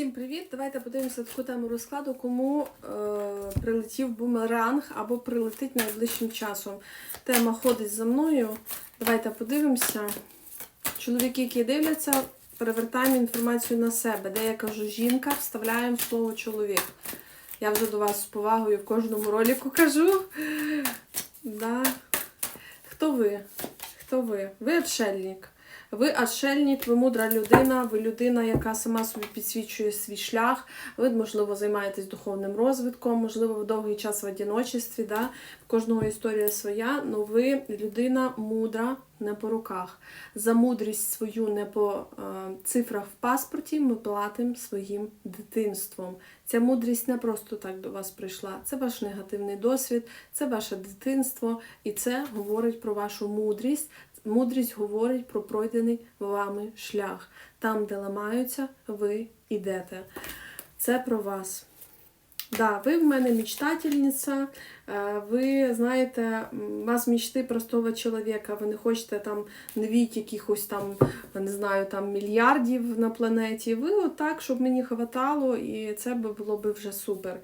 Всім привіт! Давайте подивимося таку тему розкладу, кому е, прилетів бумеранг або прилетить найближчим часом. Тема ходить за мною. Давайте подивимося. Чоловіки, які дивляться, перевертаємо інформацію на себе. Де я кажу жінка, вставляємо слово чоловік. Я вже до вас з повагою в кожному ролику кажу. Да. Хто ви? Хто ви? Ви отшельник. Ви отшельник, ви мудра людина, ви людина, яка сама собі підсвічує свій шлях. Ви, можливо, займаєтесь духовним розвитком, можливо, в довгий час в одиночестві. Да? Кожного історія своя, але ви людина мудра, не по руках. За мудрість свою не по е, цифрах в паспорті ми платимо своїм дитинством. Ця мудрість не просто так до вас прийшла. Це ваш негативний досвід, це ваше дитинство, і це говорить про вашу мудрість. Мудрість говорить про пройдений вами шлях. Там, де ламаються, ви йдете. Це про вас. Да, ви в мене мечтательниця, е, ви знаєте, у вас мечти простого чоловіка, ви не хочете там навіть якихось там, не знаю, там мільярдів на планеті. Ви отак, щоб мені хватало, і це було б вже супер.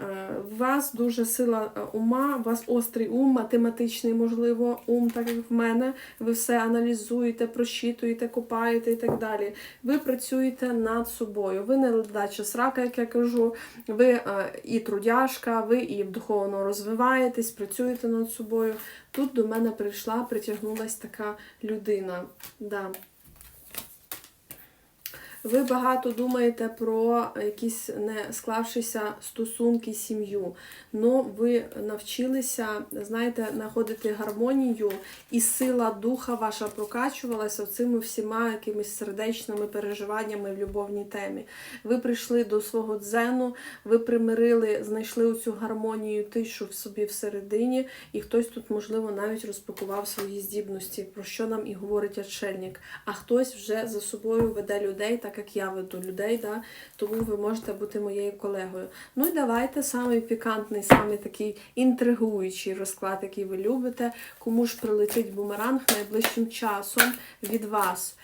Е, У вас дуже сила е, ума, у вас острий ум, математичний, можливо, ум, так як в мене. Ви все аналізуєте, просчитуєте, копаєте і так далі. Ви працюєте над собою. Ви не ледача срака, як я кажу. Ви е, і трудяшка, ви і духовно розвиваєтесь, працюєте над собою. Тут до мене прийшла, притягнулася така людина. Да. Ви багато думаєте про якісь не склавшися стосунки, сім'ю. Ну, ви навчилися, знаєте, знаходити гармонію, і сила духа ваша прокачувалася цими всіма якимись сердечними переживаннями в любовній темі. Ви прийшли до свого дзену, ви примирили, знайшли оцю гармонію, тишу в собі всередині, і хтось тут, можливо, навіть розпакував свої здібності, про що нам і говорить отшельник. А хтось вже за собою веде людей, так як я веду людей, да? тому ви можете бути моєю колегою. Ну і давайте самий пікантний, самий такий інтригуючий розклад, який ви любите. Кому ж прилетить бумеранг найближчим часом від вас.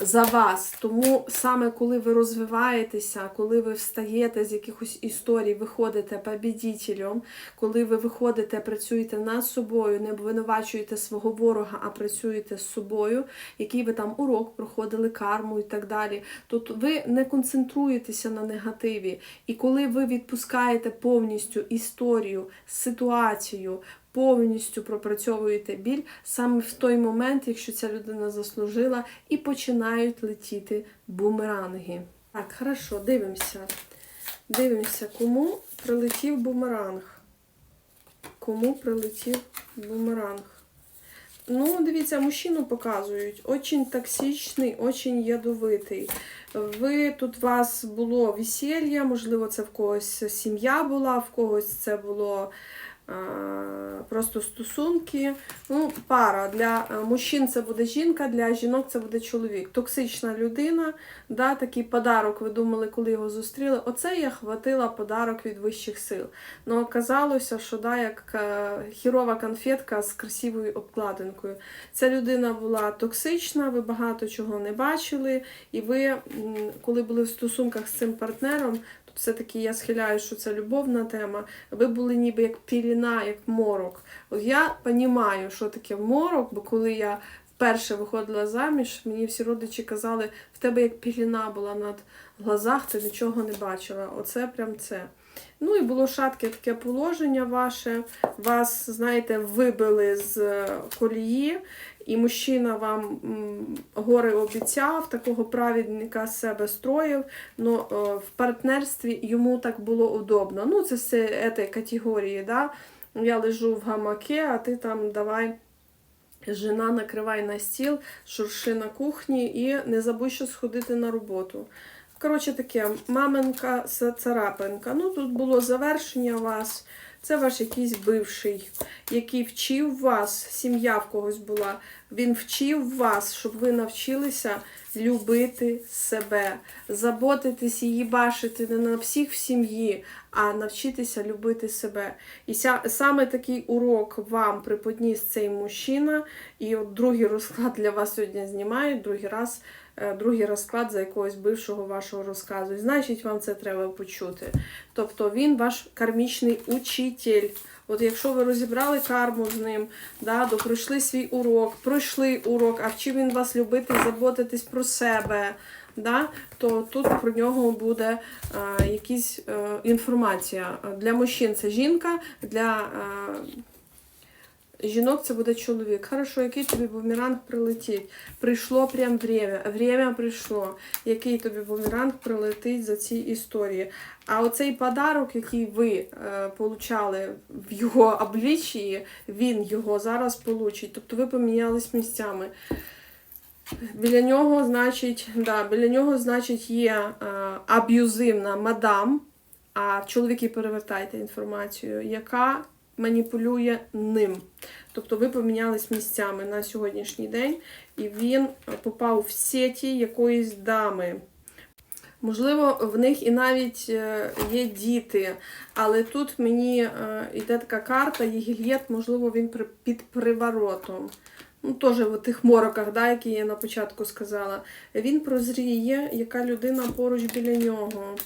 За вас. Тому саме коли ви розвиваєтеся, коли ви встаєте з якихось історій, виходите побідітелем, коли ви виходите, працюєте над собою, не обвинувачуєте свого ворога, а працюєте з собою, який ви там урок проходили, карму і так далі, то ви не концентруєтеся на негативі. І коли ви відпускаєте повністю історію, ситуацію, повністю пропрацьовуєте біль саме в той момент, якщо ця людина заслужила, і починають летіти бумеранги. Так, хорошо, дивимося. Дивимося, кому прилетів бумеранг. Кому прилетів бумеранг? Ну, дивіться, мужчину показують. Очень токсичний, очень ядовитий. Ви тут у вас було весілля, можливо, це в когось сім'я була, в когось це було просто стосунки. Ну, пара. Для е, мужчин це буде жінка, для жінок це буде чоловік. Токсична людина, да, такий подарок, ви думали, коли його зустріли. Оце я хватила подарок від вищих сил. Ну, оказалося, що да, як е, хірова конфетка з красивою обкладинкою. Ця людина була токсична, ви багато чого не бачили, і ви, коли були в стосунках з цим партнером, все-таки я схиляю, що це любовна тема. Ви були ніби як піліна, як морок. От я розумію, що таке морок, бо коли я вперше виходила заміж, мені всі родичі казали, в тебе як піліна була над глазах, ти нічого не бачила. Оце прям це. Ну і було шатке таке положення ваше. Вас, знаєте, вибили з е, колії, і мужчина вам гори обіцяв, такого праведника з себе строїв, але в партнерстві йому так було удобно. Ну, це з цієї категорії, да? я лежу в гамаке, а ти там давай. Жена накривай на стіл, шурши на кухні і не забудь що сходити на роботу. Коротше таке, маминка царапинка. Ну, тут було завершення вас. Це ваш якийсь бивший, який вчив вас, сім'я в когось була. Він вчив вас, щоб ви навчилися любити себе, заботитись і їбашити не на всіх в сім'ї, а навчитися любити себе. І ся, саме такий урок вам приподніс цей мужчина. І от другий розклад для вас сьогодні знімають, другий раз другий розклад за якогось бившого вашого розказу. І значить, вам це треба почути. Тобто він ваш кармічний учитель. От якщо ви розібрали карму з ним, да, пройшли свій урок, пройшли урок, а вчив він вас любити заботитись про себе, да, то тут про нього буде е, якась е, інформація. Для мужчин це жінка, для е, жінок це буде чоловік. Хорошо, який тобі бумеранг прилетить? Прийшло прям время. Время прийшло. Який тобі бумеранг прилетить за ці історії? А оцей подарок, який ви е, получали в його обличчі, він його зараз получить. Тобто ви помінялись місцями. Біля нього, значить, да, біля нього, значить, є е, аб'юзивна мадам, а чоловіки перевертайте інформацію, яка маніпулює ним. Тобто ви помінялись місцями на сьогоднішній день, і він попав в сеті якоїсь дами. Можливо, в них і навіть е, є діти, але тут мені е, йде така карта, Єгільєт, можливо, він під приворотом. Ну, теж в тих мороках, да, які я на початку сказала. Він прозріє, яка людина поруч біля нього.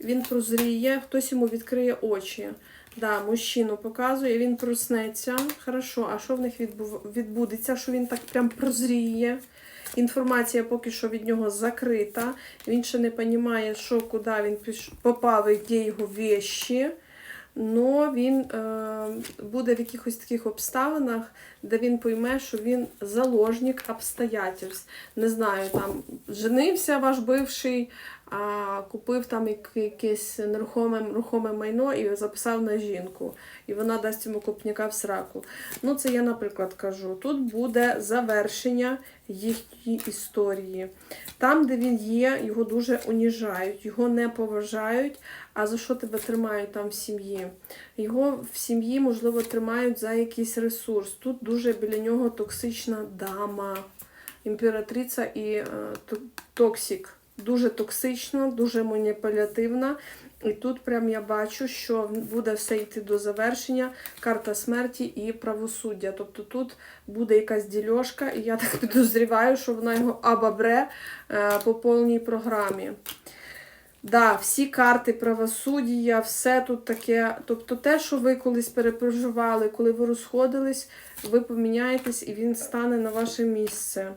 Він прозріє, хтось йому відкриє очі. Да, мужчину показує, він проснеться. Хорошо, а що в них відбув- відбудеться? Що він так прям прозріє? Інформація поки що від нього закрита. Він ще не розуміє, що куди він піш- попав і де його вещі. Но він е, буде в якихось таких обставинах, де він пойме, що він заложник обстоятельств. Не знаю, там женився ваш бивший, а купив там якесь нерухоме рухоме майно і записав на жінку. І вона дасть йому копняка в сраку. Ну, це я, наприклад, кажу. Тут буде завершення їхньої історії. Там, де він є, його дуже уніжають, його не поважають. А за що тебе тримають там в сім'ї? Його в сім'ї, можливо, тримають за якийсь ресурс. Тут дуже біля нього токсична дама, імператриця і е, токсик. Дуже токсична, дуже маніпулятивна. І тут прям я бачу, що буде все йти до завершення, карта смерті і правосуддя. Тобто тут буде якась дільошка, і я так підозріваю, що вона його обобре е, по повній програмі. Да, всі карти правосуддя, все тут таке. Тобто те, що ви колись перепроживали, коли ви розходились, ви поміняєтесь і він стане на ваше місце.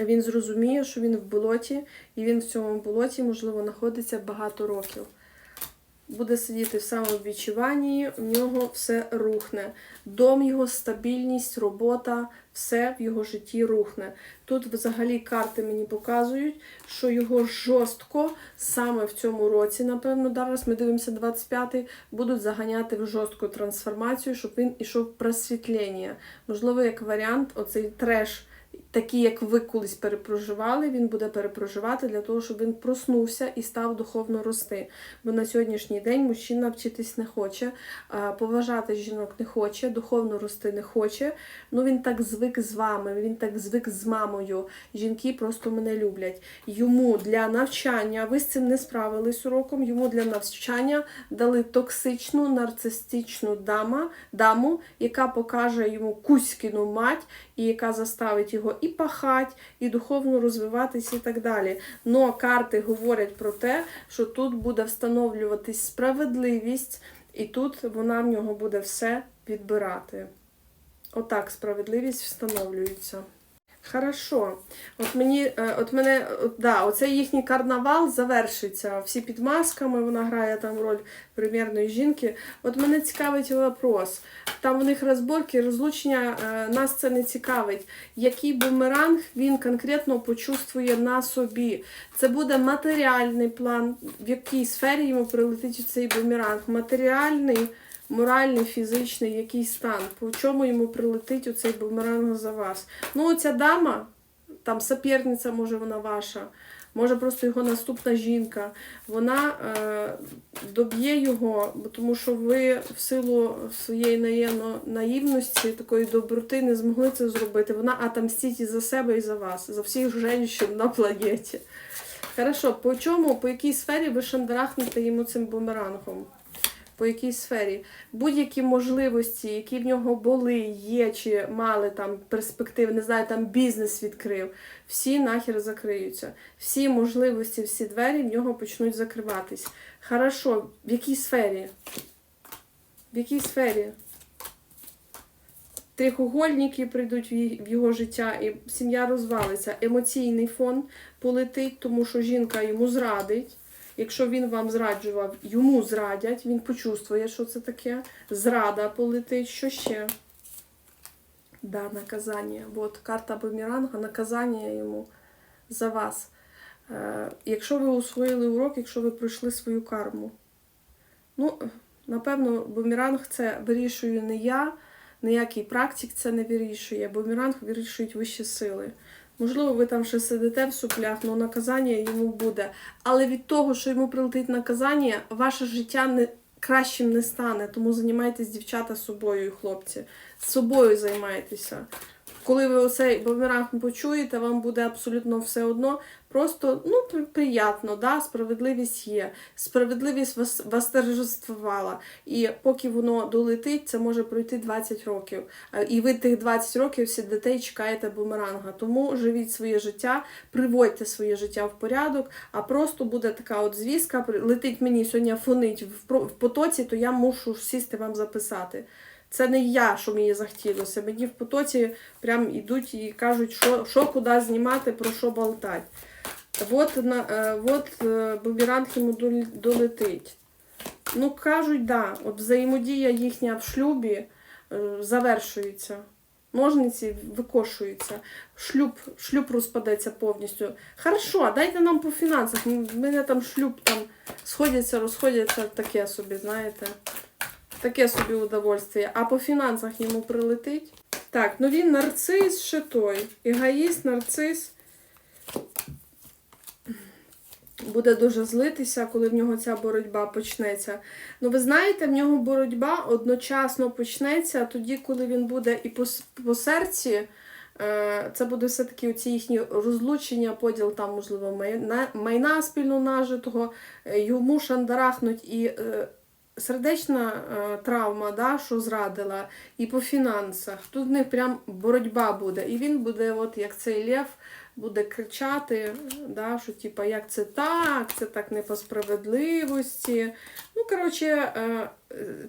Він зрозуміє, що він в болоті, і він в цьому болоті, можливо, знаходиться багато років. Буде сидіти в самовідчуванні, в нього все рухне. Дом його, стабільність, робота, все в його житті рухне. Тут взагалі карти мені показують, що його жорстко саме в цьому році, напевно, зараз ми дивимося 25-й, будуть заганяти в жорстку трансформацію, щоб він ішов просвітлення. Можливо, як варіант, оцей треш. Такий, як ви колись перепроживали, він буде перепроживати для того, щоб він проснувся і став духовно рости. Бо на сьогоднішній день мужчина вчитись не хоче, поважати жінок не хоче, духовно рости не хоче. Ну він так звик з вами, він так звик з мамою. Жінки просто мене люблять. Йому для навчання, ви з цим не справились уроком, йому для навчання дали токсичну нарцистичну дама, даму, яка покаже йому кузькіну мать, і яка заставить його і пахать, і духовно розвиватись, і так далі. Но карти говорять про те, що тут буде встановлюватись справедливість, і тут вона в нього буде все відбирати. Отак справедливість встановлюється. Хорошо. От мені, е, от мене, от, да, оцей їхній карнавал завершиться. Всі під масками, вона грає там роль примірної жінки. От мене цікавить вопрос. Там у них розборки, розлучення, е, нас це не цікавить. Який бумеранг він конкретно почувствує на собі? Це буде матеріальний план, в якій сфері йому прилетить цей бумеранг. Матеріальний, моральний, фізичний, який стан, по чому йому прилетить оцей бумеранг за вас. Ну, оця дама, там соперниця, може вона ваша, може просто його наступна жінка, вона е, доб'є його, тому що ви в силу своєї наївності, такої доброти не змогли це зробити. Вона отомстить і за себе, і за вас, за всіх жінок на планеті. Хорошо, по чому, по якій сфері ви шандарахнете йому цим бумерангом? По якійсь сфері. Будь-які можливості, які в нього були, є чи мали там перспективи, не знаю, там бізнес відкрив, всі нахер закриються. Всі можливості, всі двері в нього почнуть закриватись. Хорошо, в якій сфері? В якій сфері? Трихугольники прийдуть в його життя, і сім'я розвалиться. Емоційний фон полетить, тому що жінка йому зрадить. Якщо він вам зраджував, йому зрадять, він почувствує, що це таке. Зрада полетить. Що ще? Да, наказання. От карта бумеранга, наказання йому за вас. Е, якщо ви усвоїли урок, якщо ви пройшли свою карму. Ну, напевно, бумеранг це вирішую не я, ніякий практик це не вирішує. Бумеранг вирішують вищі сили. Можливо, ви там ще сидите в суплях, але наказання йому буде. Але від того, що йому прилетить наказання, ваше життя не кращим не стане. Тому займайтесь, дівчата, собою і хлопці. З собою займайтеся. Коли ви оцей бумеранг почуєте, вам буде абсолютно все одно. Просто ну, при- приємно, да? справедливість є. Справедливість вас, вас торжествувала. І поки воно долетить, це може пройти 20 років. І ви тих 20 років сидите і чекаєте бумеранга. Тому живіть своє життя, приводьте своє життя в порядок, а просто буде така от звістка, летить мені сьогодні фонить в потоці, то я мушу сісти вам записати. Це не я, що мені захотілося. Мені в потоці прям ідуть і кажуть, що, що куди знімати, про що болтати. От, е, от е, бумеранг йому долетить. Ну, кажуть, да, от взаємодія їхня в шлюбі е, завершується. Ножниці викошуються, шлюб, шлюб розпадеться повністю. Хорошо, дайте нам по фінансах. В мене там шлюб там сходяться, розходяться, таке собі, знаєте. Таке собі удовольствие. А по фінансах йому прилетить. Так, ну він нарцис ще той. Егоїст, нарцис. Буде дуже злитися, коли в нього ця боротьба почнеться. Ну, ви знаєте, в нього боротьба одночасно почнеться тоді, коли він буде і по, по серці. е, Це буде все-таки ці їхні розлучення, поділ там, можливо, майна, майна спільно нажитого, е, йому шандарахнуть і е, сердечна е, травма, да, що зрадила, і по фінансах. Тут в них прям боротьба буде. І він буде, от як цей лев, буде кричати, да, що типа, як це так, це так не по справедливості. Ну, коротше, е,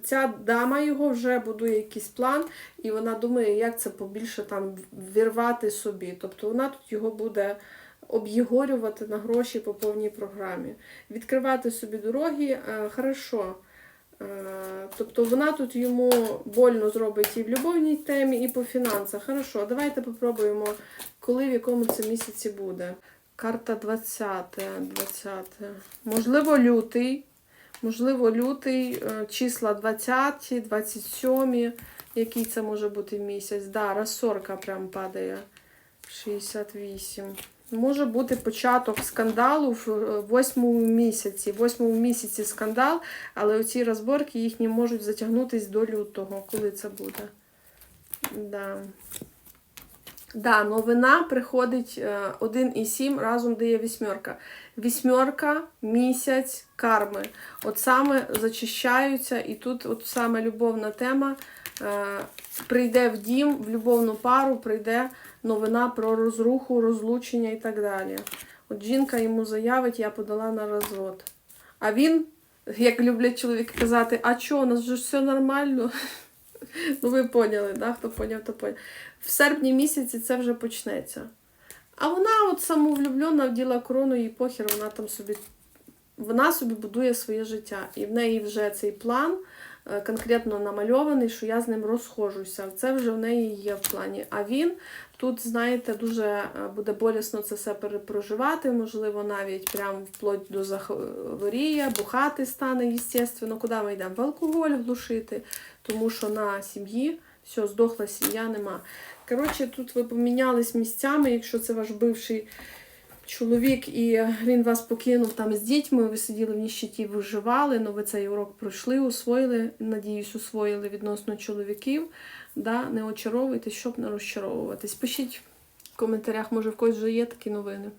ця дама його вже будує якийсь план, і вона думає, як це побільше там вірвати собі. Тобто вона тут його буде об'єгорювати на гроші по повній програмі. Відкривати собі дороги, е, хорошо. Е, Тобто вона тут йому больно зробить і в любовній темі, і по фінансах. Хорошо, давайте попробуємо, коли в якому це місяці буде. Карта 20. 20. Можливо, лютий. Можливо, лютий, е, числа 20, 27. Який це може бути місяць? Да, розсорка прям падає. 68. Може бути початок скандалу в е, восьмому місяці. В восьмому місяці скандал, але оці розборки їхні можуть затягнутись до лютого. Коли це буде? Да. Да, новина приходить е, 1,7 разом дає вісьмерка. Вісьмерка, місяць, карми. От саме зачищаються, і тут от саме любовна тема е, прийде в дім, в любовну пару, прийде новина про розруху, розлучення і так далі. От жінка йому заявить, я подала на розвод. А він, як люблять чоловіки казати, а чого, у нас же все нормально. Ну, ви поняли, да? хто поняв, то поняв. В серпні місяці це вже почнеться. А вона от самовлюблена вділа корону, їй похір, вона там собі. Вона собі будує своє життя. І в неї вже цей план конкретно намальований, що я з ним розхожуся. Це вже в неї є в плані. А він тут, знаєте, дуже е, буде болісно це все перепроживати, можливо, навіть прям вплоть до захворіє, бухати стане, звісно. Куди ми йдемо? В алкоголь глушити, тому що на сім'ї все, здохла сім'я, нема. Коротше, тут ви помінялись місцями, якщо це ваш бивший чоловік і він вас покинув там з дітьми, ви сиділи в ніщиті, виживали, але ви цей урок пройшли, усвоїли, надіюсь, усвоїли відносно чоловіків. Да? Не очаровуйтесь, щоб не розчаровуватись. Пишіть в коментарях, може в когось вже є такі новини.